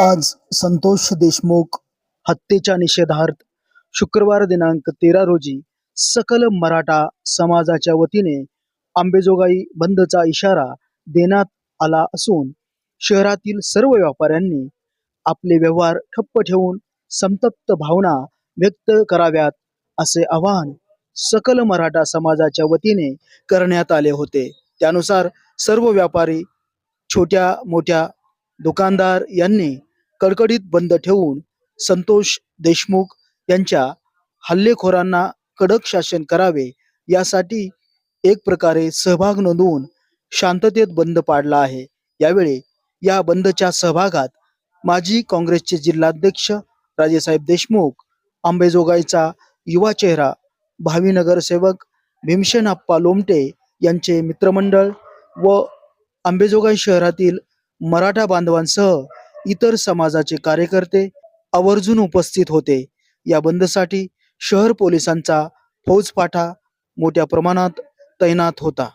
आज संतोष देशमुख हत्येच्या निषेधार्थ शुक्रवार दिनांक तेरा रोजी सकल मराठा समाजाच्या वतीने आंबेजोगाई बंदचा इशारा देण्यात आला असून शहरातील सर्व व्यापाऱ्यांनी आपले व्यवहार ठप्प ठेवून संतप्त भावना व्यक्त कराव्यात असे आवाहन सकल मराठा समाजाच्या वतीने करण्यात आले होते. त्यानुसार सर्व व्यापारी छोट्या मोठ्या दुकानदार यांनी कडकडीत बंद ठेवून संतोष देशमुख यांच्या हल्लेखोरांना कडक शासन करावे यासाठी एक प्रकारे सहभाग नोंदवून शांततेत बंद पाडला आहे. यावेळी या बंदच्या सहभागात माजी काँग्रेसचे जिल्हाध्यक्ष राजेसाहेब देशमुख आंबेजोगाईचा युवा चेहरा भावी नगरसेवक भीमसेन आप्पा लोमटे यांचे मित्रमंडळ व आंबेजोगाई शहरातील मराठा बांधवांसह इतर समाजाचे कार्यकर्ते आवर्जून उपस्थित होते. या बंदसाठी शहर पोलिसांचा फौजफाटा मोठ्या प्रमाणात तैनात होता.